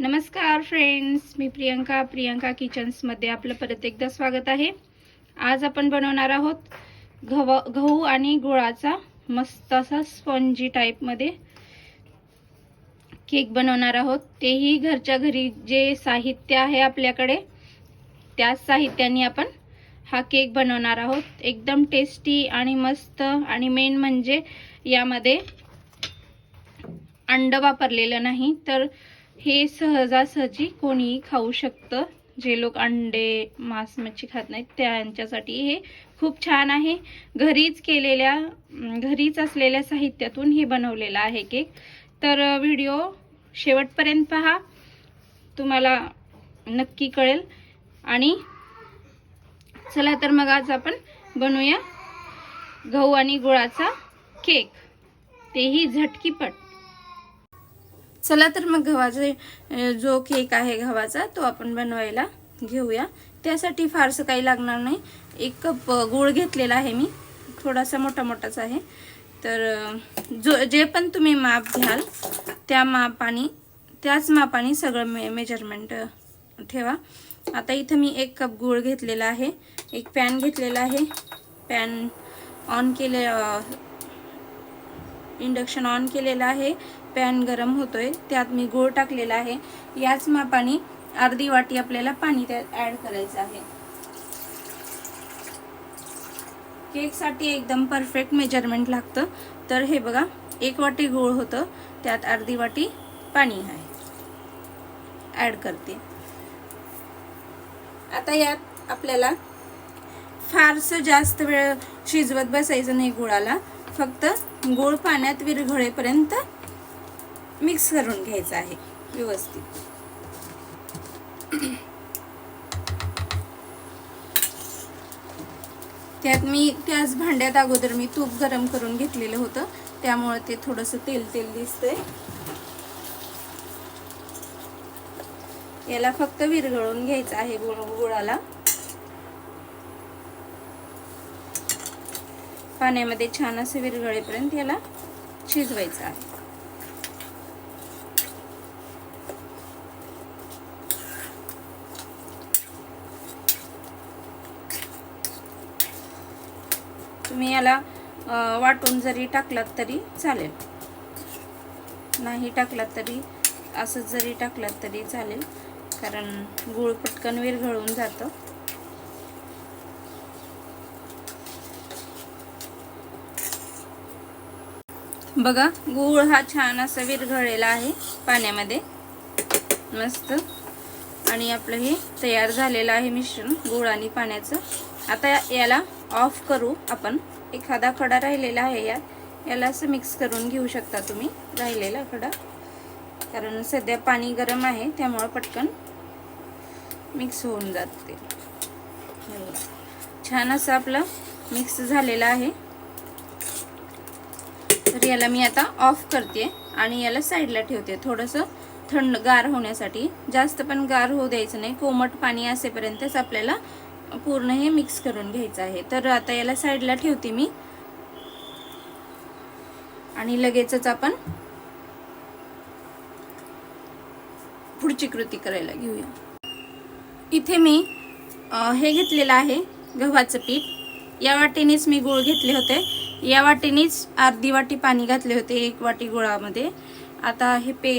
नमस्कार फ्रेंड्स मी प्रियंका प्रियंका किचन्समध्ये आपलं परत एकदा स्वागत आहे. आज आपण बनवणार आहोत गव गहू आणि गुळाचा मस्त असा स्पॉन्जी टाईपमध्ये केक बनवणार आहोत. तेही घरच्या घरी जे साहित्य आहे आपल्याकडे त्याच साहित्याने आपण हा केक बनवणार आहोत. एकदम टेस्टी आणि मस्त आणि मेन म्हणजे यामध्ये अंड वापरलेलं नाही तर हे सहजासहजी कोणीही खाऊ शकतं. जे लोक अंडे मांस मच्छी खात नाहीत त्यांच्यासाठी हे खूप छान आहे. घरीच केलेल्या घरीच असलेल्या साहित्यातून हे बनवलेलं आहे केक. तर व्हिडिओ शेवटपर्यंत पहा. तुम्हाला नक्की कळेल. आणि चला तर मग आज आपण बनवूया गहू आणि गुळाचा केक. तेही झटकीपट. चला तर मग गव्हाचे जो केक आहे गव्हाचा तो आपण बनवायला घेऊया. त्यासाठी फारसं काही लागणार नाही. एक कप गूळ घेतलेला आहे मी. थोडासा मोठा मोठाच आहे. तर जो जे पण तुम्ही माप घ्याल त्या मापाने त्याच मापाने सगळं मे मेजरमेंट ठेवा. आता इथं मी एक कप गूळ घेतलेला आहे. एक पॅन घेतलेला आहे. पॅन ऑन केले इंडक्शन ऑन केलेलं आहे. पॅन गरम होतोय त्यात मी गूळ टाकलेला आहे. याच मापाने अर्धी वाटी आपल्याला पाणी त्यात ॲड करायचं आहे. केकसाठी एकदम परफेक्ट मेजरमेंट लागतं. तर हे बघा एक वाटी गूळ होतं त्यात अर्धी वाटी पाणी आहे. ॲड करते. आता यात आपल्याला फारसं जास्त वेळ शिजवत बसायचं नाही गुळाला. फक्त गुळ पाण्यात विरघळेपर्यंत मिक्स करून घ्यायचं आहे व्यवस्थित. त्यात मी त्याच भांड्यात अगोदर मी तूप गरम करून घेतलेलं होतं त्यामुळे ते थोडंसं तेल तेल दिसतंय. याला फक्त विरघळून घ्यायचं आहे गुळ गुळाला. पाण्यामध्ये छान असं विरघळेपर्यंत याला शिजवायचं आहे. तुम्ही याला वाटून जरी टाकलात तरी चालेल. नाही टाकलात तरी असंच जरी टाकलात तरी चालेल. कारण गूळ पटकन विरघळून जातं. बघा गूळ हा छान असा विरघळलेला आहे पाण्यामध्ये. मस्त. आणि आपलं हे तयार झालेलं आहे मिश्रण गूळ आणि पाण्याचं. आता याला ऑफ करू. आपण एखादा खडा राहिलेला आहे यात. याला असं मिक्स करून घेऊ शकता तुम्ही. राहिलेला खडा. कारण सध्या पाणी गरम आहे त्यामुळं पटकन मिक्स होऊन जाते. छान असं आपलं मिक्स झालेलं आहे. तर याला मी आता ऑफ करते आणि याला साईडला ठेवते. थोडंसं थंड गार होण्यासाठी. जास्त पण गार होऊ द्यायचं नाही. कोमट पाणी असेपर्यंतच आपल्याला पूर्ण हे मिक्स करून घ्यायचं आहे. तर आता याला साईडला ठेवते मी. आणि लगेचच आपण पुढची कृती करायला घेऊया. इथे मी हे घेतलेलं आहे गव्हाचं पीठ. या वाटीनेच मी गूळ घेतले होते. या वाटीनेच अर्धी वाटी पाणी घातले होते एक वाटी गुळामध्ये. आता हे पे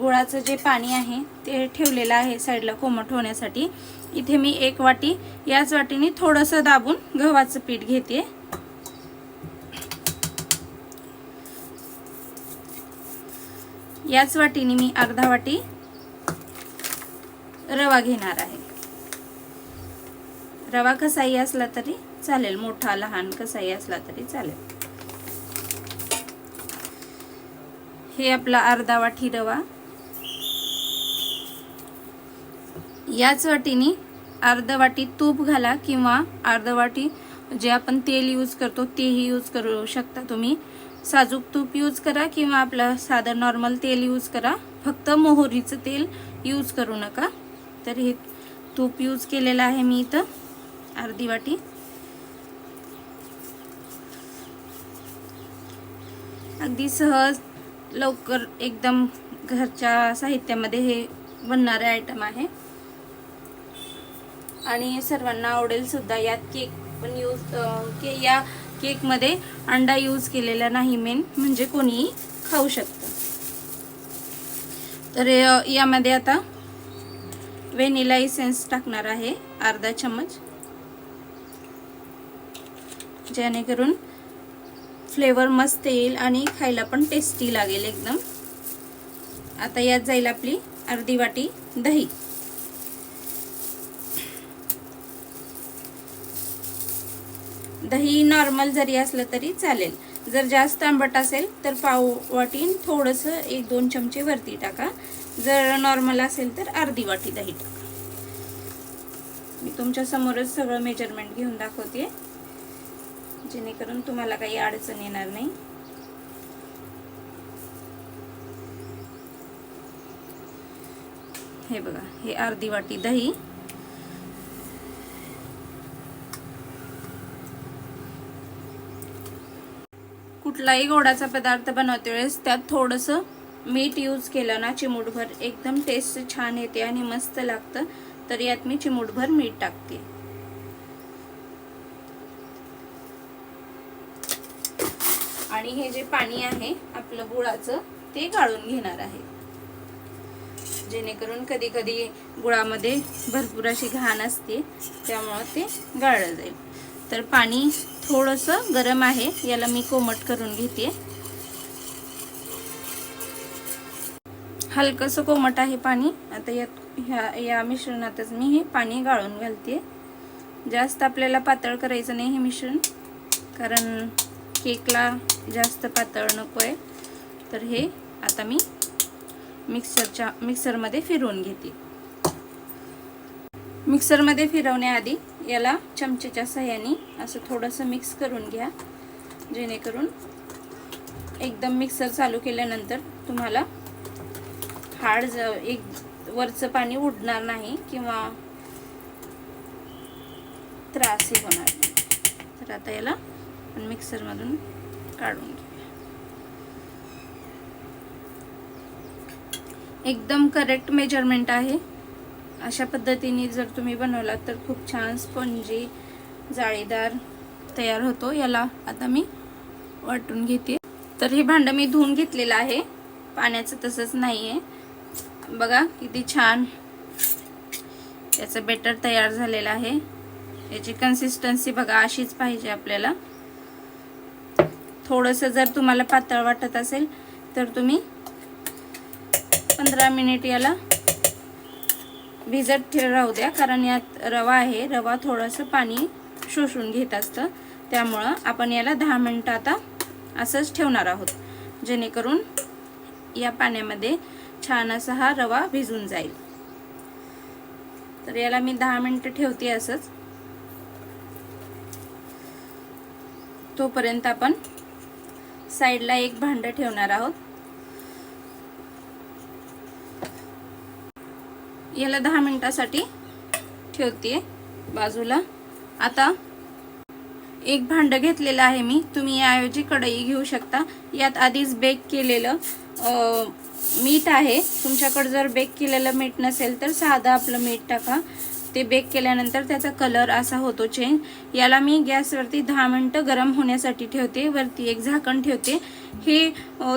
गुळाचं जे पाणी आहे ते ठेवलेलं आहे साईडला कोमट होण्यासाठी. इथे मी एक वाटी याच वाटीने थोडंसं दाबून गव्हाचं पीठ घेते. याच वाटीने मी अर्धा वाटी रवा घेणार आहे. रवा कसाही असला तरी चालेल मोठा लहान कसाही असला तरी चालेल. हे आपला अर्धा वाटी रवा. याच वाटीने अर्ध वाटी तूप घाला किंवा अर्ध वाटी जे आपण तेल यूज करतो तेही यूज करू शकता तुम्ही. साजूक तूप यूज करा किंवा आपलं साधं नॉर्मल तेल यूज करा. फक्त मोहरीचं तेल यूज करू नका. तर हे तूप यूज केलेलं आहे मी इथं अर्धी वाटी. अगदी सहज लवकर एकदम घरच्या साहित्यामध्ये हे बनणारे आयटम आहे. आणि सर्वांना आवडेल सुद्धा. यात केक पण यूज के या केकमध्ये अंडा यूज केलेला नाही मेन म्हणजे कोणीही खाऊ शकतं. तर यामध्ये आता व्हेनिला इसेन्स टाकणार आहे अर्धा चम्मच. जेणेकरून फ्लेवर मस्त येईल आणि खायला पण टेस्टी लागेल एकदम. आता यात जाईल आपली अर्धी वाटी दही. दही नॉर्मल जरी असलं तरी चालेल. जर जास्त आंबट असेल तर पाव वाटीन थोडंसं एक दोन चमचे वरती टाका. जर नॉर्मल असेल तर अर्धी वाटी दही टाका. मी तुमच्यासमोरच सगळं मेजरमेंट घेऊन दाखवते. जेणेकरून तुम्हाला काही अडचण येणार नाही. हे बघा हे अर्धी वाटी दही. कुठलाही गोडाचा पदार्थ बनवते वेळेस त्यात थोडंसं मीठ यूज केलं ना चिमूटभर. एकदम टेस्ट छान येते आणि मस्त लागतं. तर यात मी चिमूटभर मीठ टाकते. आणि हे जे पाणी आहे आपलं गुळाचं ते गाळून घेणार आहे. जेणेकरून कधी कधी गुळामध्ये भरपूर अशी घाण असते त्यामुळं ते गाळलं जाईल. तर पाणी थोडंसं गरम आहे. याला मी कोमट करून घेते. हलकंसं कोमट आहे पाणी. आता यात ह्या या मिश्रणातच मी हे पाणी गाळून घालते. जास्त आपल्याला पातळ करायचं नाही हे मिश्रण. कारण केकला जास्त पातळ नको आहे तर हे आता मी मिक्सरच्या मिक्सरमध्ये फिरवून घेते. मिक्सरमध्ये फिरवण्याआधी याला चमचेच्या सहाय्याने असं थोडंसं मिक्स करून घ्या. जेणेकरून एकदम मिक्सर चालू केल्यानंतर तुम्हाला हाड ज एक वरचं पाणी उडणार नाही किंवा त्रासही होणार नाही. तर आता याला आपण मिक्सरमधून काढून घ्या एकदम करेक्ट मेजरमेंट आहे. अशा पद्धतीने जर तुम्ही बनवलात तर खूप छान स्पंजी जाळीदार तयार होतो. याला आता मी वाटून घेते. तर हे भांडं मी धुवून घेतलेलं आहे. पाण्याचं तसंच नाही आहे बघा किती छान याचं बेटर तयार झालेलं आहे. याची कन्सिस्टन्सी बघा अशीच पाहिजे आपल्याला. थोडंसं जर तुम्हाला पातळ वाटत असेल तर तुम्ही पंधरा मिनिट याला भिजत ठे राहू द्या कारण यात रवा आहे. रवा थोडंसं पाणी शोषून घेत असतं. त्यामुळं आपण याला दहा मिनटं आता असंच ठेवणार आहोत. जेणेकरून या पाण्यामध्ये छान असा हा रवा भिजून जाईल. तर याला मी दहा मिनटं ठेवते असंच. तोपर्यंत आपण साईडला एक भांडं ठेवणार आहोत. याला दहा मिनटासाठी ठेवते बाजूला. आता एक भांडं घेतलेलं आहे मी. तुम्ही याऐवजी कढई घेऊ शकता. यात आधीच बेक केलेलं मीठ आहे. तुमच्याकडं जर बेक केलेलं मीठ नसेल तर साधं आपलं मीठ टाका. ते बेक केल्यानंतर त्याचा कलर असा होतो चेंज याला मी गॅसवरती दहा मिनटं गरम होण्यासाठी ठेवते. वरती एक झाकण ठेवते. हे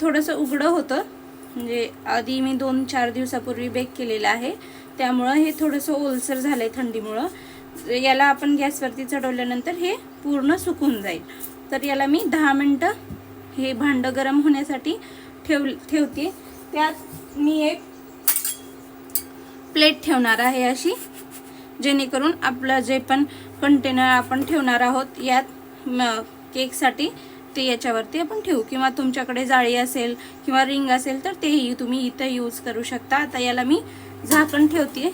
थोडंसं उघडं होतं. म्हणजे आधी मी दोन चार दिवसापूर्वी बेक केलेलं आहे. त्यामुळं हे थोडंसं ओलसर झालं आहे थंडीमुळं. याला आपण गॅसवरती चढवल्यानंतर हे पूर्ण सुकून जाईल. तर याला मी दहा मिनटं हे भांडं गरम होण्यासाठी ठेव ठेवते. त्यात मी एक प्लेट ठेवणार आहे अशी जेणेकरून आपलं जे पण कंटेनर आपण ठेवणार आहोत यात केकसाठी ते याच्यावरती आपण ठेवू. किंवा तुमच्याकडे जाळी असेल किंवा रिंग असेल तर तेही तुम्ही इथं यूज करू शकता. आता याला मी झाकण ठेवते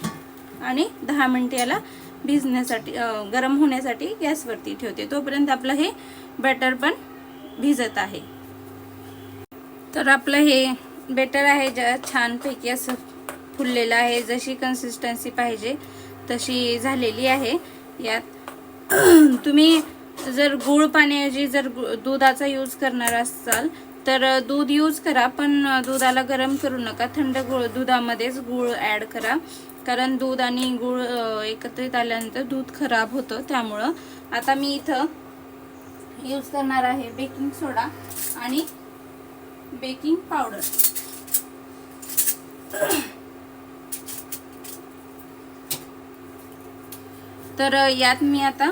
आणि दहा मिनटं याला भिजण्यासाठी गरम होण्यासाठी गॅसवरती ठेवते तोपर्यंत आपलं हे बॅटर पण भिजत आहे. तर आपलं हे बेटर आहे ज्या छानपैकी असं फुललेलं आहे. जशी कन्सिस्टन्सी पाहिजे तशी झालेली आहे. यात तुम्ही जर गुळ पाण्याऐवजी जर दुधाचा यूज करणार असाल तर दूध यूज करा पण दुधाला गरम करू नका. थंड गुळ दुधामध्येच गूळ ॲड करा. कारण दूध आणि गूळ एकत्रित आल्यानंतर दूध खराब होतं त्यामुळं. आता मी इथं यूज करणार आहे बेकिंग सोडा आणि बेकिंग पावडर तर यात मी आता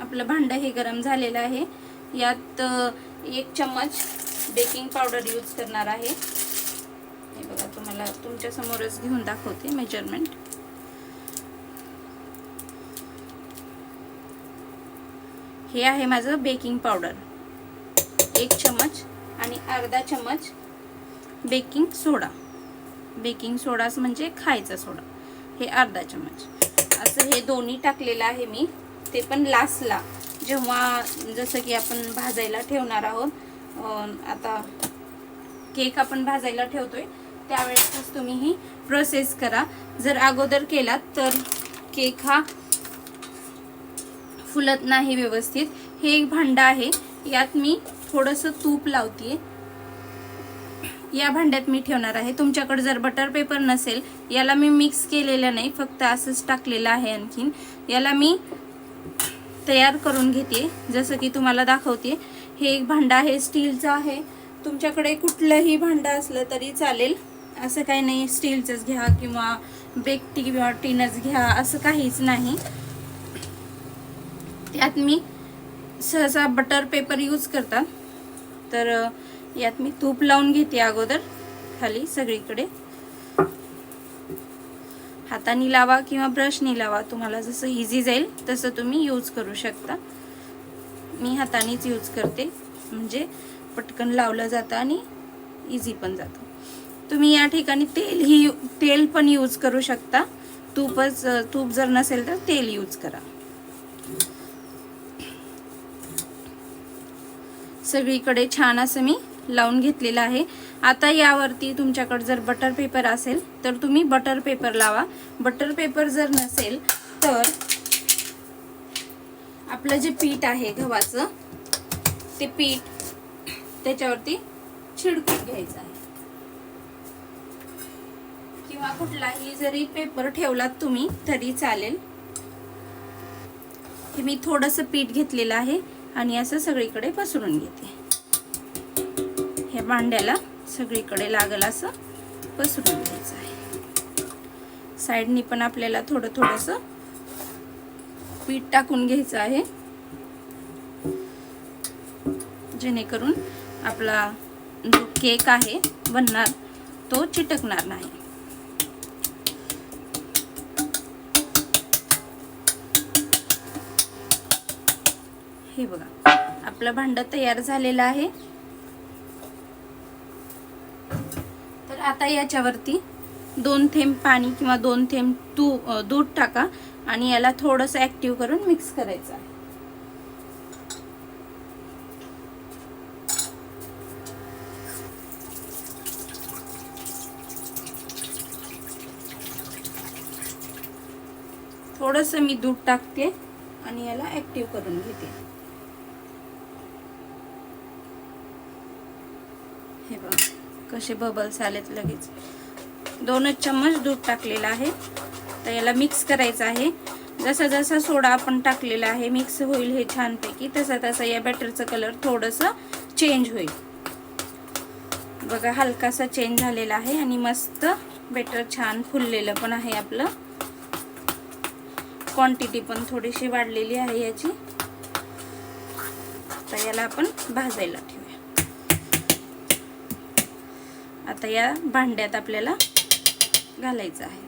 आपलं भांडं हे गरम झालेलं आहे. यात एक चम्मच बेकिंग पावडर यूज करणार आहे. हे बघा तुम्हाला तुमच्या समोरच घेऊन दाखवते मेजरमेंट. हे आहे माझं बेकिंग पावडर. एक चम्मच आणि अर्धा चम्मच बेकिंग सोडा. बेकिंग सोडाच म्हणजे खायचा सोडा. हे अर्धा चम्मच. असं हे दोन्ही टाकलेलं आहे मी. ते पण लास्टला जेव्हा जसं की आपण भाजायला ठेवणार आहोत आता केक आपण भाजायला ठेवतोय त्यावेळेसच तुम्ही ही प्रोसेस करा. जर अगोदर केलात तर केक हा फुलत नाही व्यवस्थित. हे एक भांडं आहे. यात मी थोडंसं तूप लावते या भांड्यात मी ठेवणार आहे. तुमच्याकडे जर बटर पेपर नसेल याला मी मिक्स केलेलं नाही फक्त असंच टाकलेलं आहे आणखीन. याला मी तयार करून घेते. जसं की तुम्हाला दाखवते हे एक भांडं आहे स्टीलचं आहे. तुमच्याकडे कुठलंही भांडं असलं तरी चालेल. असं काही नाही स्टीलचंच घ्या किंवा बेकटी किंवा टिनच घ्या असं काहीच नाही. त्यात मी सहसा बटर पेपर यूज करतात. तर यात मी तूप लावून घेते अगोदर खाली सगळीकडे. हाताने लावा किंवा ब्रशने लावा. तुम्हाला जसं इझी जाईल तसं तुम्ही यूज करू शकता. मी हातानेच यूज करते. म्हणजे पटकन लावलं जातं आणि इझी पण जातं. तुम्ही या ठिकाणी तेल ही तेल पण यूज करू शकता. तूपच तूप जर नसेल तर तेल यूज करा. सगळीकडे छान असं मी लावून घेतलेलं आहे. आता यावरती तुमच्याकडे जर बटर पेपर असेल तर तुम्ही बटर पेपर लावा. बटर पेपर जर नसेल तर आपलं जे पीठ आहे गव्हाचं ते पीठ त्याच्यावरती छिडकून घ्यायचं आहे. किंवा कुठलाही जरी पेपर ठेवलात तुम्ही तरी चालेल. मी थोडंसं पीठ घेतलेलं आहे आणि असं सगळीकडे पसरून घेते. भांड्याला सगळीकडे लागेल असं पसरून घ्यायचं आहे. साईडनी पण आपल्याला थोडं थोडंसं पीठ टाकून घ्यायचं आहे. जेणेकरून आपला जो केक आहे बनणार तो चिटकणार नाही. हे बघा आपलं भांड तयार झालेलं आहे. आता याच्यावरती दोन थेंब पाणी किंवा दोन थेंब तू दूध टाका आणि याला थोडंसं ॲक्टिव्ह करून मिक्स करायचं आहे. थोडंसं मी दूध टाकते आणि याला ऍक्टिव्ह करून घेते. हे बघा. कसे बबल्स आलेत लगेच. दोनच चम्मच दूध टाकलेलं आहे. तर याला मिक्स करायचं आहे. जसा जसा सोडा आपण टाकलेला आहे मिक्स होईल हे छानपैकी तसा तसा या बॅटरचं कलर थोडंसं चेंज होईल. बघा हलकासा चेंज झालेला आहे आणि मस्त बॅटर छान फुललेलं पण आहे आपलं. क्वांटिटी पण थोडीशी वाढलेली आहे याची. तर याला आपण भाजायला ठेवू. आता या भांड्यात आपल्याला घालायचं आहे.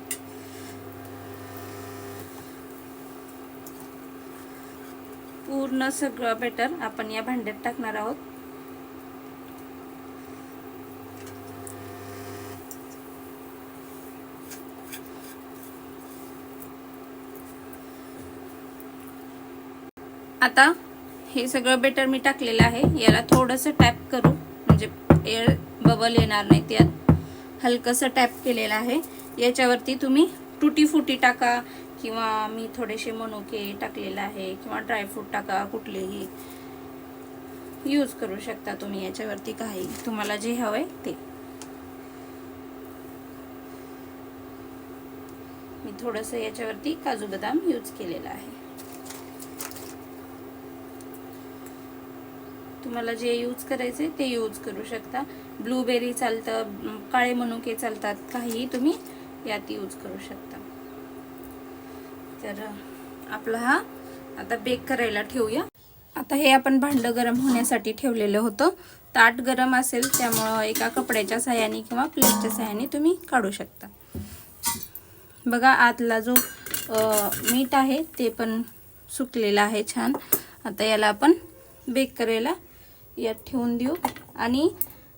पूर्ण सगळं बेटर आपण या भांड्यात टाकणार आहोत. आता हे सगळं बेटर मी टाकलेलं आहे. याला थोडंसं टॅप करू. म्हणजे एअर बबल येणार नाही. त्यात हलकंसं टॅप केलेलं आहे. याच्यावरती तुम्ही तुटी फुटी टाका किंवा मी थोडेसे मनुके टाकलेलं आहे किंवा ड्रायफ्रूट टाका कुठलेही. यूज करू शकता तुम्ही याच्यावरती काही. तुम्हाला जे हवंय ते. मी थोडंसं याच्यावरती काजू बदाम यूज केलेलं आहे. तुम्हाला जे यूज करायचे ते यूज करू शकता. ब्लूबेरी चालतं काळे मनुके चालतात काहीही तुम्ही यात यूज करू शकता. तर आपला हा आता बेक करायला ठेवूया. आता हे आपण भांडं गरम होण्यासाठी ठेवलेलं होतं. ताट गरम असेल त्यामुळं एका कपड्याच्या साह्याने किंवा प्लेटच्या साह्याने तुम्ही काढू शकता. बघा आतला जो मीठ आहे ते पण सुकलेलं आहे छान. आता याला आपण बेक करायला यात ठेवून देऊ. आणि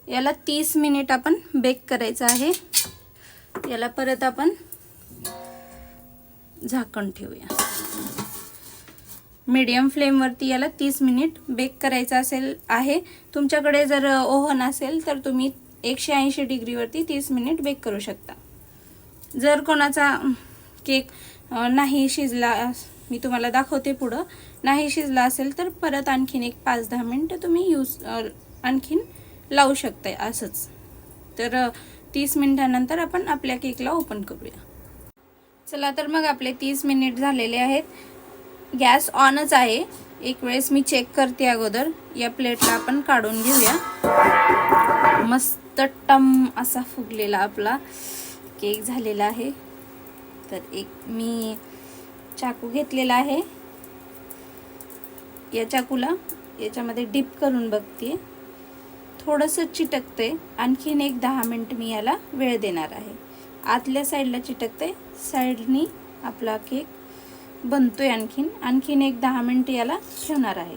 याला तीस मिनिट आपण बेक करायचं आहे. याला परत आपण झाकण ठेवूया. मीडियम फ्लेमवरती याला तीस मिनिट बेक करायचं असेल आहे. तुमच्याकडे जर ओव्हन असेल तर तुम्ही एकशे ऐंशी डिग्रीवरती तीस मिनिट बेक करू शकता. जर कोणाचा केक नाही शिजला मी तुम्हाला दाखवते पुढं. नाही शिजला असेल तर परत आणखीन एक पाच दहा मिनटं तुम्ही यूज आणखीन लावू शकताय असंच. तर तीस मिनिटानंतर आपण आपल्या केकला ओपन करूया. चला तर मग आपले तीस मिनिट झालेले आहेत. गॅस ऑनच आहे. एक वेळेस मी चेक करते अगोदर. या प्लेटला आपण काढून घेऊया. मस्त टम असा फुगलेला आपला केक झालेला आहे. तर एक मी चाकू घेतलेला आहे. या चाकूला याच्यामध्ये डिप करून बघते. थोडंसं चिटकते आणखीन एक दहा मिनटं मी याला वेळ देणार आहे. आतल्या साईडला चिटकते साईडनी आपला केक बनतोय आणखीन. आणखीन एक दहा मिनटं याला ठेवणार आहे.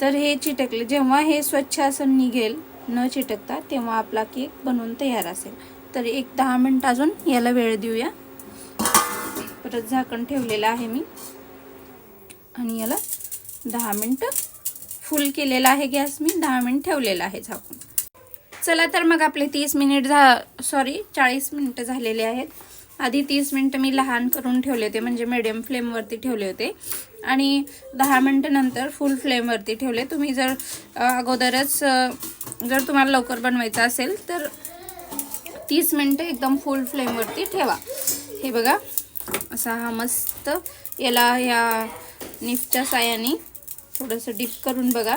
तर हे चिटकले. जेव्हा हे स्वच्छ असं निघेल न चिटकता तेव्हा आपला केक बनवून तयार असेल. तर एक दहा मिनटं अजून याला वेळ देऊया. परत झाकण ठेवलेलं आहे मी. आणि याला दहा मिनटं फुल केलेला आहे गॅस मी दहा मिनिट ठेवलेला आहे झाकून. चला तर मग आपले तीस मिनिट झा सॉरी चाळीस मिनटं झालेले आहेत. आधी तीस मिनटं मी लहान करून ठेवले होते म्हणजे मिडियम फ्लेमवरती ठेवले होते. आणि दहा मिनटं नंतर फुल फ्लेमवरती ठेवले. तुम्ही जर अगोदरच जर तुम्हाला लवकर बनवायचं असेल तर तीस मिनटं एकदम फुल फ्लेमवरती ठेवा. हे बघा असा हा मस्त याला या निफच्या सायाने थोडंसं डिप करून बघा.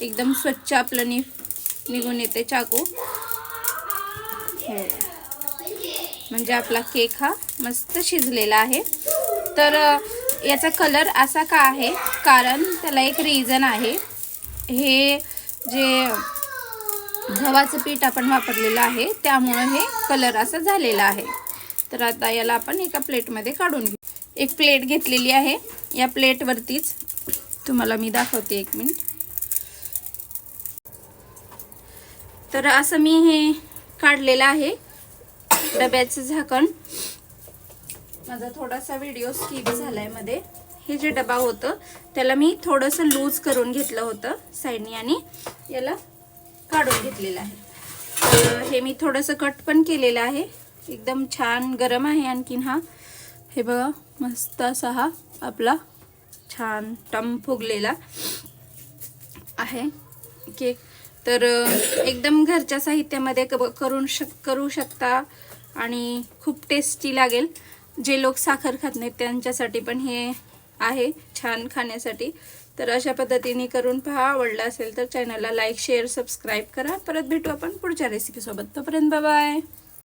एकदम स्वच्छ आपलं निफ निघून येते चाकू. म्हणजे आपला केक हा मस्त शिजलेला आहे. तर याचा कलर असा का आहे? कारण त्याला एक रिझन आहे. हे जे गव्हाचं पीठ आपण वापरलेलं आहे त्यामुळं हे कलर असा झालेला आहे. तर आता याला आपण एका प्लेटमध्ये काढून घेऊ. एक प्लेट घेतलेली आहे. या प्लेटवरतीच तुम्हाला मी दाखवते एक मिनिट. तर असं मी हे काढलेलं आहे. डब्याचं झाकण. माझा थोडासा व्हिडिओ स्किप झालायमध्ये. हे जे डबा होतं त्याला मी थोडंसं लूज करून घेतलं होतं साईडनी आणि याला काढून घेतलेलं आहे. तर हे मी थोडंसं कट पण केलेलं आहे. एकदम छान गरम आहे आणखीन हा. हे बघा मस्त असा हा आपला छान टम फुगलेला आहे. केक तर एकदम घरच्या साहित्यामध्ये क- करून शक करू शकता आणि खूप टेस्टी लागेल. जे लोक साखर खात नाहीत त्यांच्यासाठी पण हे आहे छान खाण्यासाठी. तर अशा पद्धतीने करून पहा आवडलं असेल तर चॅनलला लाईक शेअर सबस्क्राईब करा. परत भेटू आपण पुढच्या रेसिपीसोबत तोपर्यंत बाय